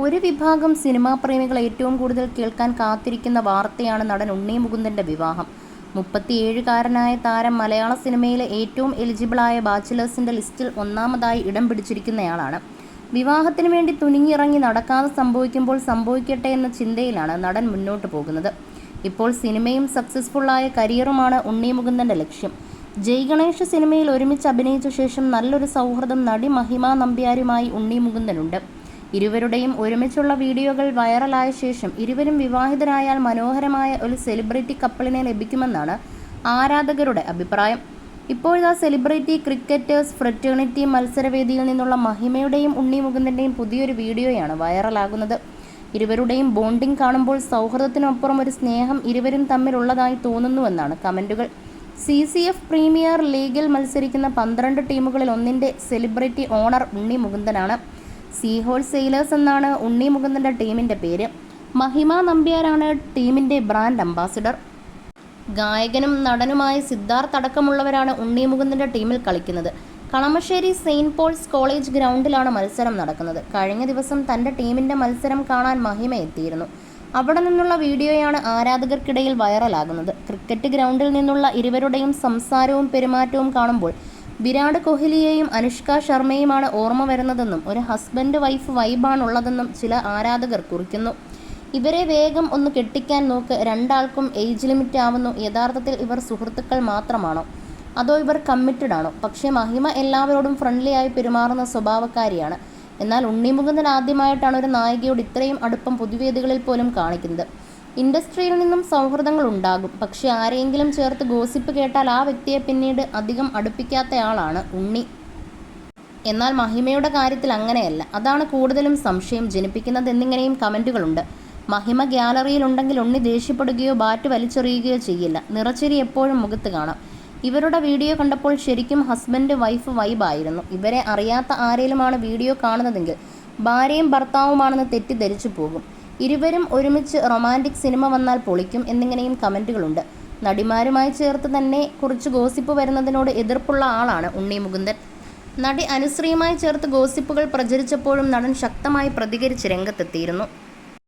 ഒരു വിഭാഗം സിനിമാ പ്രേമികൾ ഏറ്റവും കൂടുതൽ കേൾക്കാൻ കാത്തിരിക്കുന്ന വാർത്തയാണ് നടൻ ഉണ്ണി മുകുന്ദന്റെ വിവാഹം. മുപ്പത്തിയേഴുകാരനായ താരം മലയാള സിനിമയിലെ ഏറ്റവും എലിജിബിളായ ബാച്ചിലേഴ്സിന്റെ ലിസ്റ്റിൽ ഒന്നാമതായി ഇടം പിടിച്ചിരിക്കുന്നയാളാണ്. വിവാഹത്തിന് വേണ്ടി തുനിങ്ങിറങ്ങി നടക്കാതെ സംഭവിക്കുമ്പോൾ സംഭവിക്കട്ടെ എന്ന ചിന്തയിലാണ് നടൻ മുന്നോട്ട് പോകുന്നത്. ഇപ്പോൾ സിനിമയും സക്സസ്ഫുള്ളായ കരിയറുമാണ് ഉണ്ണി മുകുന്ദന്റെ ലക്ഷ്യം. ജയ് ഗണേഷ് സിനിമയിൽ ഒരുമിച്ച് അഭിനയിച്ച ശേഷം നല്ലൊരു സൗഹൃദം നടി മഹിമ നമ്പ്യാരുമായി ഉണ്ണി മുകുന്ദനുണ്ട്. ഇരുവരുടെയും ഒരുമിച്ചുള്ള വീഡിയോകൾ വൈറലായ ശേഷം ഇരുവരും വിവാഹിതരായാൽ മനോഹരമായ ഒരു സെലിബ്രിറ്റി കപ്പിളിനെ ലഭിക്കുമെന്നാണ് ആരാധകരുടെ അഭിപ്രായം. ഇപ്പോഴത്തെ സെലിബ്രിറ്റി ക്രിക്കറ്റേഴ്സ് ഫ്രറ്റേണിറ്റി മത്സരവേദിയിൽ നിന്നുള്ള മഹിമയുടെയും ഉണ്ണി മുകുന്ദന്റെയും പുതിയൊരു വീഡിയോയാണ് വൈറലാകുന്നത്. ഇരുവരുടെയും ബോണ്ടിംഗ് കാണുമ്പോൾ സൗഹൃദത്തിനൊപ്പുറം ഒരു സ്നേഹം ഇരുവരും തമ്മിലുള്ളതായി തോന്നുന്നുവെന്നാണ് കമന്റുകൾ സി സി എഫ് പ്രീമിയർ ലീഗിൽ മത്സരിക്കുന്ന പന്ത്രണ്ട് ടീമുകളിൽ ഒന്നിന്റെ സെലിബ്രിറ്റി ഓണർ ഉണ്ണി മുകുന്ദനാണ് സീഹോൾ സെയിലേഴ്സ് എന്നാണ് ഉണ്ണി മുകുന്ദന്റെ ടീമിന്റെ പേര്. മഹിമ നമ്പ്യാരാണ് ടീമിന്റെ ബ്രാൻഡ് അംബാസിഡർ. ഗായകനും നടനുമായ സിദ്ധാർത്ഥ് അടക്കമുള്ളവരാണ് ഉണ്ണി മുകുന്ദന്റെ ടീമിൽ കളിക്കുന്നത്. കളമശ്ശേരി സെയിന്റ് പോൾസ് കോളേജ് ഗ്രൗണ്ടിലാണ് മത്സരം നടക്കുന്നത്. കഴിഞ്ഞ ദിവസം തന്റെ ടീമിന്റെ മത്സരം കാണാൻ മഹിമ എത്തിയിരുന്നു. അവിടെ നിന്നുള്ള വീഡിയോയാണ് ആരാധകർക്കിടയിൽ വൈറലാകുന്നത്. ക്രിക്കറ്റ് ഗ്രൗണ്ടിൽ നിന്നുള്ള ഇരുവരുടെയും സംസാരവും പെരുമാറ്റവും കാണുമ്പോൾ വിരാട് കോഹ്ലിയെയും അനുഷ്ക ശർമ്മയുമാണ് ഓർമ്മ വരുന്നതെന്നും ഒരു ഹസ്ബൻഡ് വൈഫ് വൈബാണുള്ളതെന്നും ചില ആരാധകർ കുറിക്കുന്നു. ഇവരെ വേഗം ഒന്ന് കെട്ടിക്കാൻ നോക്ക്. രണ്ടാൾക്കും ഏജ് ലിമിറ്റ് ആവുന്നു യഥാർത്ഥത്തിൽ ഇവർ സുഹൃത്തുക്കൾ മാത്രമാണോ? അതോ ഇവർ കമ്മിറ്റഡ് ആണോ? പക്ഷേ മഹിമ എല്ലാവരോടും ഫ്രണ്ട്ലി ആയി പെരുമാറുന്ന സ്വഭാവക്കാരിയാണ്. എന്നാൽ ഉണ്ണിമുകുന്ദൻ ആദ്യമായിട്ടാണ് ഒരു നായികയോട് ഇത്രയും അടുപ്പം പൊതുവേദികളിൽ പോലും കാണിക്കുന്നത്. ഇൻഡസ്ട്രിയിൽ നിന്നും സൗഹൃദങ്ങൾ ഉണ്ടാകും. പക്ഷെ ആരെയെങ്കിലും ചേർത്ത് ഗോസിപ്പ് കേട്ടാൽ ആ വ്യക്തിയെ പിന്നീട് അധികം അടുപ്പിക്കാത്തയാളാണ് ഉണ്ണി. എന്നാൽ മഹിമയുടെ കാര്യത്തിൽ അങ്ങനെയല്ല. അതാണ് കൂടുതലും സംശയം ജനിപ്പിക്കുന്നത് എന്നിങ്ങനെയും കമന്റുകളുണ്ട് മഹിമ ഗ്യാലറിയിലുണ്ടെങ്കിൽ ഉണ്ണി ദേഷ്യപ്പെടുകയോ ബാറ്റ് വലിച്ചെറിയുകയോ ചെയ്യില്ല. നിറച്ചിരി എപ്പോഴും മുഖത്ത് കാണാം. ഇവരുടെ വീഡിയോ കണ്ടപ്പോൾ ശരിക്കും ഹസ്ബൻഡ് വൈഫ് വൈബായിരുന്നു ഇവരെ അറിയാത്ത ആരേലുമാണ് വീഡിയോ കാണുന്നതെങ്കിൽ ഭാര്യയും ഭർത്താവുമാണെന്ന് തെറ്റിദ്ധരിച്ചു പോകും. ഇരുവരും ഒരുമിച്ച് റൊമാന്റിക് സിനിമ വന്നാൽ പൊളിക്കും എന്നിങ്ങനെയും കമന്റുകളുണ്ട് നടിമാരുമായി ചേർത്ത് തന്നെ കുറിച്ച് ഗോസിപ്പ് വരുന്നതിനോട് എതിർപ്പുള്ള ആളാണ് ഉണ്ണി മുകുന്ദൻ. നടി അനുശ്രീയുമായി ചേർത്ത് ഗോസിപ്പുകൾ പ്രചരിച്ചപ്പോഴും നടൻ ശക്തമായി പ്രതികരിച്ച് രംഗത്തെത്തിയിരുന്നു.